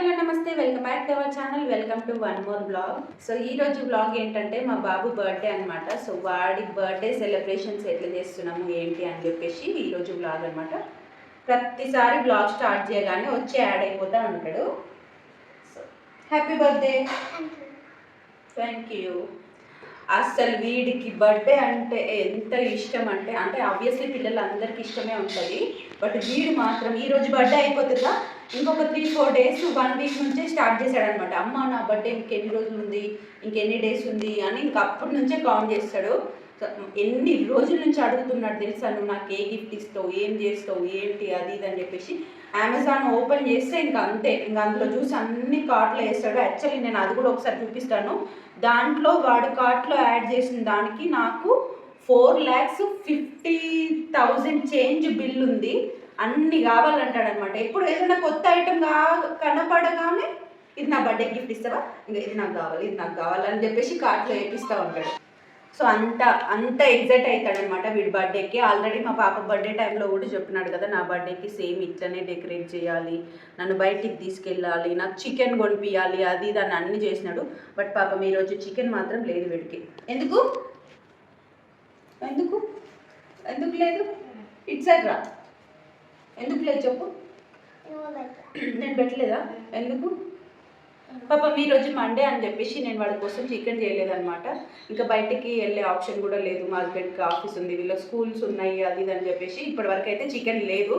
Hello నమస్తే welcome back to our channel welcome to one more blog. So ఈ రోజు blog ఏంటంటే మా బాబు బర్త్డే అన్నమాట. సో వాడి బర్త్డే సెలబ్రేషన్స్ ఎట్లా చేస్తున్నాము ఏంటి అని చెప్పేసి ఈ రోజు బ్లాగ్ అన్నమాట. ప్రతిసారి బ్లాగ్ స్టార్ట్ చేయగానే వచ్చి యాడ్ అయిపోతూ ఉంటాడు. So happy birthday. Thank you అసలు వీడికి బర్త్డే అంటే ఎంత ఇష్టం అంటే అంటే ఆబ్వియస్లీ పిల్లలందరికీ ఇష్టమే ఉంటుంది. బట్ వీడు మాత్రం ఈ రోజు బర్త్డే అయిపోతుందా ఇంకొక three four days one week నుంచే స్టార్ట్ చేశాడనమాట. అమ్మ నా బర్త్డే ఇంకెన్ని రోజులు ఉంది? ఇంకెన్ని డేస్ ఉంది? అని ఇంక అప్పటి నుంచే కౌంట్ చేస్తాడు. ఎన్ని రోజుల నుంచి అడుగుతున్నాడు తెలుసా? నువ్వు నాకు ఏ గిఫ్ట్ ఇస్తావు? ఏం చేస్తావు? ఏంటి? అది ఇది అని చెప్పేసి అమెజాన్ ఓపెన్ చేస్తే ఇంకా అంతే. ఇంకా అందులో చూసి అన్ని కార్ట్లో వేస్తాడు. యాక్చువల్లీ నేను అది కూడా ఒకసారి చూపిస్తాను. దాంట్లో వాడు కార్ట్లో యాడ్ చేసిన దానికి నాకు four lakhs fifty thousand change bill ఉంది. అన్ని కావాలంటాడు అనమాట ఎప్పుడు ఏదైనా కొత్త ఐటమ్ కా కనపడగానే ఇది నా బర్త్డే గిఫ్ట్ ఇస్తావా? ఇంకా ఇది నాకు కావాలి ఇది నాకు కావాలి అని చెప్పేసి కార్ట్లో వేపిస్తూ ఉంటాడు. సో అంత అంత ఎగ్జైట్ అవుతాడనమాట వీడి బర్త్డేకి. ఆల్రెడీ మా పాప బర్త్డే టైంలో కూడా చెప్పినాడు కదా నా బర్త్డేకి సేమ్ ఇట్లనే డెకరేట్ చేయాలి నన్ను బయటికి తీసుకెళ్ళాలి నాకు చికెన్ కొనిపించాలి అది ఇది అని అన్ని చేసినాడు. బట్ పాపం ఈరోజు చికెన్ మాత్రం లేదు వీడికి. ఎందుకు? ఎందుకు? ఎందుకు లేదు? ఇట్ సైడ్ రా. ఎందుకు లేదు చెప్పు. నేను పెట్టలేదా? ఎందుకు? పాపం ఈరోజు మండే అని చెప్పేసి నేను వాడి కోసం చికెన్ చేయలేదనమాట ఇంకా బయటికి వెళ్ళే ఆప్షన్ కూడా లేదు. మా హస్బెండ్కి ఆఫీస్ ఉంది. వీళ్ళ స్కూల్స్ ఉన్నాయి అది ఇది అని చెప్పేసి ఇప్పటి వరకు అయితే చికెన్ లేదు.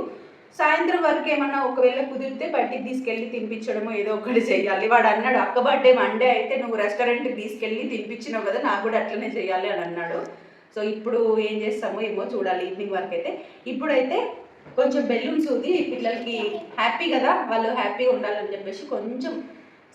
సాయంత్రం వరకు ఏమన్నా ఒకవేళ కుదిరితే బయటికి తీసుకెళ్ళి తినిపించడమో ఏదో ఒకటి చేయాలి. వాడు అన్నాడు అక్క బర్త్డే మండే అయితే నువ్వు రెస్టారెంట్కి తీసుకెళ్ళి తినిపించినావు కదా నాకు కూడా అట్లనే చేయాలి అని అన్నాడు. సో ఇప్పుడు ఏం చేస్తామో ఏమో చూడాలి ఈవినింగ్ వరకు అయితే. ఇప్పుడైతే కొంచెం బెలూన్స్ ఉంది. పిల్లలకి హ్యాపీ కదా వాళ్ళు హ్యాపీగా ఉండాలని చెప్పేసి కొంచెం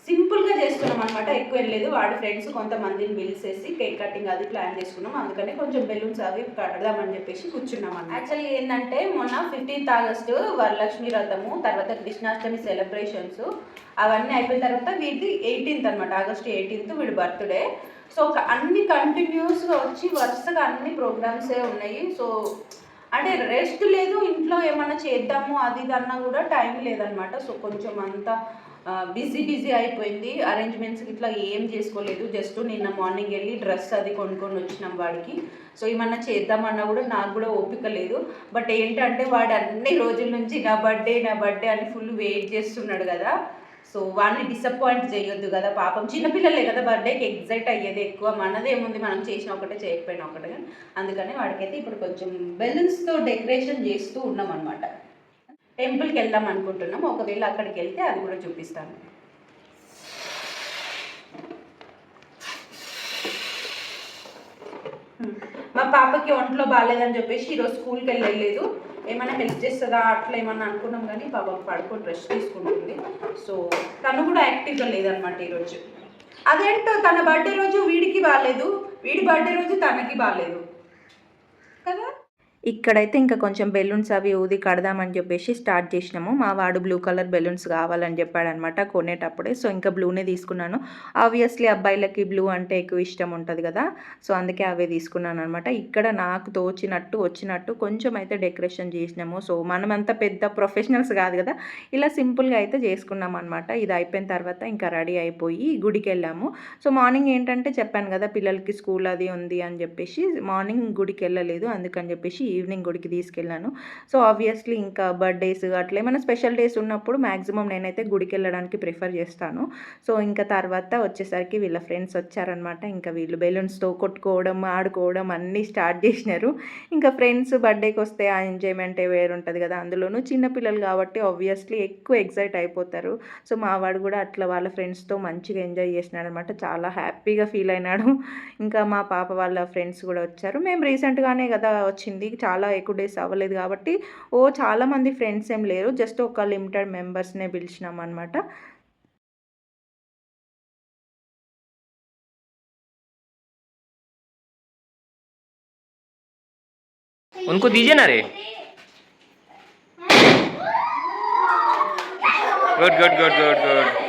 సింపుల్గా చేసుకున్నాం అనమాట ఎక్కువ ఏం లేదు. వాడి ఫ్రెండ్స్ కొంతమందిని పిలిచేసి కేక్ కటింగ్ అది ప్లాన్ చేసుకున్నాం. అందుకని కొంచెం బెలూన్స్ అవి కడదామని చెప్పేసి కూర్చున్నాం అన్న యాక్చువల్లీ ఏంటంటే మొన్న ఫిఫ్టీన్త్ ఆగస్టు వరలక్ష్మి వ్రతము తర్వాత కృష్ణాష్టమి సెలబ్రేషన్స్ అవన్నీ అయిపోయిన తర్వాత వీటి ఎయిటీన్త్ అనమాట ఆగస్ట్ ఎయిటీన్త్ వీడి బర్త్డే. సో అన్ని కంటిన్యూస్గా వచ్చి వరుసగా అన్ని ప్రోగ్రామ్సే ఉన్నాయి. సో అంటే రెస్ట్ లేదు. ఇంట్లో ఏమైనా చేద్దాము అది ఇది అన్నా కూడా టైం లేదనమాట సో కొంచెం అంతా బిజీ బిజీ అయిపోయింది. అరేంజ్మెంట్స్ ఇట్లా ఏం చేసుకోలేదు. జస్ట్ నిన్న మార్నింగ్ వెళ్ళి డ్రెస్ అది కొనుక్కొని వచ్చినాం వాడికి. సో ఏమన్నా చేద్దామన్నా కూడా నాకు కూడా ఓపిక లేదు. బట్ ఏంటంటే వాడు అన్ని రోజుల నుంచి నా బర్త్డే నా బర్త్డే అని ఫుల్ వెయిట్ చేస్తున్నాడు కదా. సో వాడిని డిసప్పాయింట్ చేయొద్దు కదా పాపం. చిన్నపిల్లలే కదా బర్త్డేకి ఎగ్జైట్ అయ్యేది ఎక్కువ. మనదేముంది మనం చేసిన ఒకటే చేయకపోయినా ఒకటే. కానీ అందుకని వాడికైతే ఇప్పుడు కొంచెం బెలూన్స్తో డెకరేషన్ చేస్తూ ఉన్నాం అనమాట టెంపుల్కి వెళ్దాం అనుకుంటున్నాం. ఒకవేళ అక్కడికి వెళ్తే అది కూడా చూపిస్తాను. మా పాపకి ఒంట్లో బాగాలేదని చెప్పేసి ఈరోజు స్కూల్కి వెళ్ళలేదు. ఏమైనా హెల్ప్ చేస్తుందా? అట్లా ఏమన్నా అనుకున్నాం కానీ పాపం పడుకొని రెస్ట్ తీసుకుంటుంది. సో తను కూడా యాక్టివ్గా లేదనమాట ఈరోజు. అదేంటో తన బర్త్డే రోజు వీడికి బాగాలేదు వీడి బర్త్డే రోజు తనకి బాగాలేదు ఇక్కడైతే ఇంకా కొంచెం బెలూన్స్ అవి ఊది కడదామని చెప్పేసి స్టార్ట్ చేసినాము. మా వాడు బ్లూ కలర్ బెలూన్స్ కావాలని చెప్పాడనమాట కొనేటప్పుడే. సో ఇంకా బ్లూనే తీసుకున్నాను. ఆబ్వియస్లీ అబ్బాయిలకి బ్లూ అంటే ఎక్కువ ఇష్టం ఉంటుంది కదా. సో అందుకే అవే తీసుకున్నాను అనమాట ఇక్కడ నాకు తోచినట్టు వచ్చినట్టు కొంచెం అయితే డెకరేషన్ చేసినాము. సో మనమంతా పెద్ద ప్రొఫెషనల్స్ కాదు కదా. ఇలా సింపుల్గా అయితే చేసుకున్నాం అనమాట ఇది అయిపోయిన తర్వాత ఇంకా రెడీ అయిపోయి గుడికి వెళ్ళాము సో మార్నింగ్ ఏంటంటే చెప్పాను కదా పిల్లలకి స్కూల్ అది ఉంది అని చెప్పేసి మార్నింగ్ గుడికి వెళ్ళలేదు అందుకని చెప్పేసి ఈవినింగ్ గుడికి తీసుకెళ్ళాను. సో ఆబ్వియస్లీ ఇంకా బర్త్డేస్ అట్లా ఏమైనా స్పెషల్ డేస్ ఉన్నప్పుడు మ్యాక్సిమం నేనైతే గుడికి వెళ్ళడానికి ప్రిఫర్ చేస్తాను. సో ఇంకా తర్వాత వచ్చేసరికి వీళ్ళ ఫ్రెండ్స్ వచ్చారనమాట ఇంకా వీళ్ళు బెలూన్స్తో కొట్టుకోవడం ఆడుకోవడం అన్నీ స్టార్ట్ చేసినారు. ఇంకా ఫ్రెండ్స్ బర్త్డేకి వస్తే ఆ ఎంజాయ్మెంటే వేరుంటుంది కదా. అందులోనూ చిన్నపిల్లలు కాబట్టి ఆబ్వియస్లీ ఎక్కువ ఎగ్జైట్ అయిపోతారు. సో మా వాడు కూడా అట్లా వాళ్ళ ఫ్రెండ్స్తో మంచిగా ఎంజాయ్ చేసినాడు అనమాట చాలా హ్యాపీగా ఫీల్ అయినాడు. ఇంకా మా పాప వాళ్ళ ఫ్రెండ్స్ కూడా వచ్చారు. మేము రీసెంట్గానే కదా వచ్చింది. చాలా ఎక్కువ డేస్ అవ్వలేదు కాబట్టి ఓ చాలామంది ఫ్రెండ్స్ ఏం లేరు జస్ట్ ఒక లిమిటెడ్ మెంబర్స్నే పిలిచినాం అనమాట उनको दीजिए ना रे good good good good good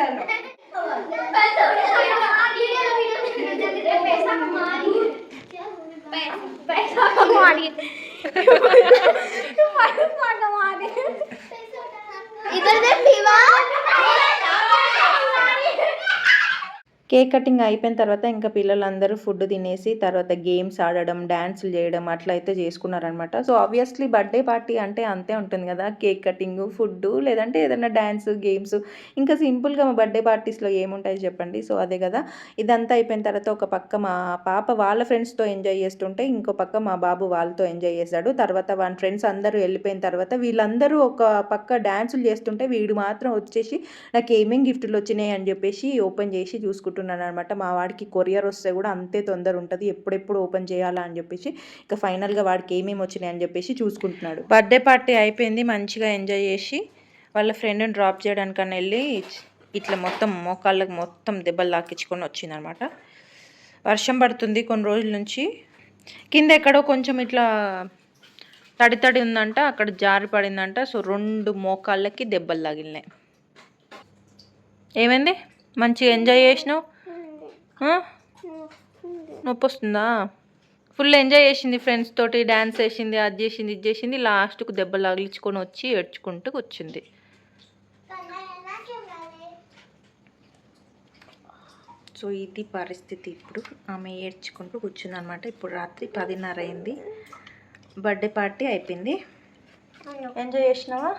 चलो। पैसा कमा पैसा कमा इधर देख दीवार। కేక్ కటింగ్ అయిపోయిన తర్వాత ఇంకా పిల్లలందరూ ఫుడ్ తినేసి తర్వాత గేమ్స్ ఆడడం డ్యాన్సులు చేయడం అట్లా అయితే చేసుకున్నారనమాట సో ఆబ్వియస్లీ బర్త్డే పార్టీ అంటే అంతే ఉంటుంది కదా. కేక్ కటింగ్ ఫుడ్ లేదంటే ఏదైనా డ్యాన్స్ గేమ్స్. ఇంకా సింపుల్గా మా బర్త్డే పార్టీస్లో ఏముంటాయి చెప్పండి? సో అదే కదా. ఇదంతా అయిపోయిన తర్వాత ఒక పక్క మా పాప వాళ్ళ ఫ్రెండ్స్తో ఎంజాయ్ చేస్తుంటే ఇంకో పక్క మా బాబు వాళ్ళతో ఎంజాయ్ చేశాడు తర్వాత వాళ్ళ ఫ్రెండ్స్ అందరూ వెళ్ళిపోయిన తర్వాత వీళ్ళందరూ ఒక పక్క డ్యాన్సులు చేస్తుంటే వీడు మాత్రం వచ్చేసి నాకు ఏమేమి గిఫ్ట్లు వచ్చినాయి అని చెప్పేసి ఓపెన్ చేసి చూసుకుంటున్నాను అనమాట మా వాడికి కొరియర్ వస్తే కూడా అంతే తొందర ఉంటుంది. ఎప్పుడెప్పుడు ఓపెన్ చేయాలా అని చెప్పేసి ఇక ఫైనల్గా వాడికి ఏమేమి వచ్చినాయి అని చెప్పేసి చూసుకుంటున్నాడు. బర్త్డే పార్టీ అయిపోయింది. మంచిగా ఎంజాయ్ చేసి వాళ్ళ ఫ్రెండ్ని డ్రాప్ చేయడానికని వెళ్ళి ఇట్లా మొత్తం మోకాళ్ళకి మొత్తం దెబ్బలు తాకించుకొని వచ్చిందనమాట వర్షం పడుతుంది కొన్ని రోజుల నుంచి. కింద ఎక్కడో కొంచెం ఇట్లా తడి తడి ఉందంట. అక్కడ జారి పడిందంట. సో రెండు మోకాళ్ళకి దెబ్బలు తగిలినాయి. ఏమైంది? మంచిగా ఎంజాయ్ చేసినావు? నొప్పి వస్తుందా ఫుల్ ఎంజాయ్ చేసింది ఫ్రెండ్స్ తోటి డ్యాన్స్ వేసింది అది చేసింది ఇది చేసింది. లాస్ట్కు దెబ్బలు తగిలించుకొని వచ్చి ఏడ్చుకుంటూ కూర్చుంది. సో ఇది పరిస్థితి ఇప్పుడు. ఆమె ఏడ్చుకుంటూ కూర్చుంది అనమాట ఇప్పుడు రాత్రి పదిన్నర అయింది. బర్త్డే పార్టీ అయిపోయింది. ఎంజాయ్ చేసినావా?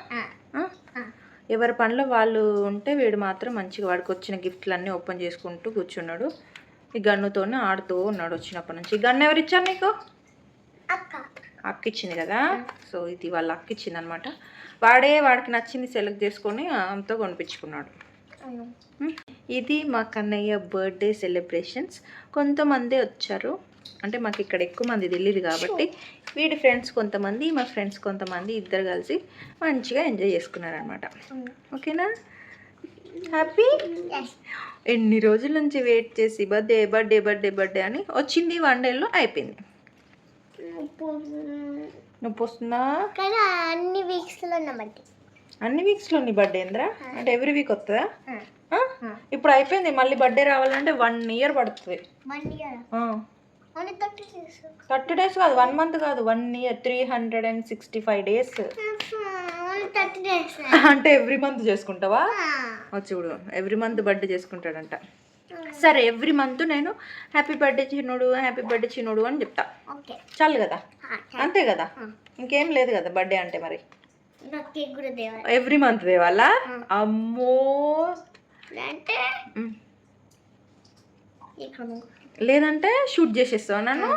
ఎవరి పనిలో వాళ్ళు ఉంటే వీడు మాత్రం మంచిగా వాడికి వచ్చిన గిఫ్ట్లు అన్నీ ఓపెన్ చేసుకుంటూ కూర్చున్నాడు. ఈ గన్నుతోనే ఆడుతూ ఉన్నాడు వచ్చినప్పటి నుంచి. ఈ గన్ను ఎవరు ఇచ్చారు నీకు? అక్క. ఇచ్చింది కదా? సో ఇది వాళ్ళ అక్క ఇచ్చింది అనమాట వాడే వాడికి నచ్చింది సెలెక్ట్ చేసుకొని ఆమెతో కొనిపించుకున్నాడు. ఇది మా కన్నయ్య బర్త్డే సెలబ్రేషన్స్. కొంతమంది వచ్చారు. అంటే మాకు ఇక్కడ ఎక్కువ మంది తెలియదు కాబట్టి వీడి ఫ్రెండ్స్ కొంతమంది మా ఫ్రెండ్స్ కొంతమంది ఇద్దరు కలిసి మంచిగా ఎంజాయ్ చేసుకున్నారనమాట ఓకేనా? హ్యాపీ ఎన్ని రోజుల నుంచి వెయిట్ చేసి బర్త్డే బర్త్డే బర్త్డే బర్త్డే అని వచ్చింది వన్ డేలో అయిపోయింది. నొప్పి వస్తుందా అన్ని వీక్స్లో ఉన్నమాట అన్ని వీక్స్లో నీ బర్త్డే ఏంద్రా అంటే ఎవ్రీ వీక్ వస్తుందా? ఇప్పుడు అయిపోయింది మళ్ళీ బర్త్డే రావాలంటే వన్ ఇయర్ పడుతుంది. One year only thirty days. కాదు వన్ మంత్ కాదు one year three hundred and sixty five days. అంటే ఎవ్రీ మంత్ చేసుకుంటావా? చూడు ఎవ్రీ మంత్ బర్త్డే చేసుకుంటాడంట. సరే ఎవ్రీ మంత్ నేను happy birthday Chinnudu happy birthday Chinnudu అని చెప్తా. చాలు కదా? అంతే కదా? ఇంకేం లేదు కదా బర్త్డే అంటే మరి? ఎవ్రీ మంత్ దేవాలా? అమ్మో! అంటే లేదంటే షూట్ చేసేస్తావా నన్ను?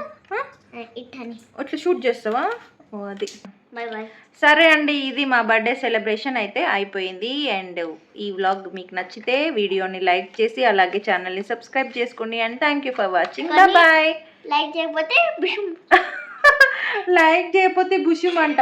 అట్లా షూట్ చేస్తావా? ఓ అది. సరే అండి ఇది మా బర్త్డే సెలబ్రేషన్ అయితే అయిపోయింది. అండ్ ఈ వ్లాగ్ మీకు నచ్చితే వీడియోని లైక్ చేసి అలాగే ఛానల్ని సబ్స్క్రైబ్ చేసుకోండి. And thank you for watching. Bye like చేయకపోతే లైక్ చేయకపోతే బుషుమ్ అంట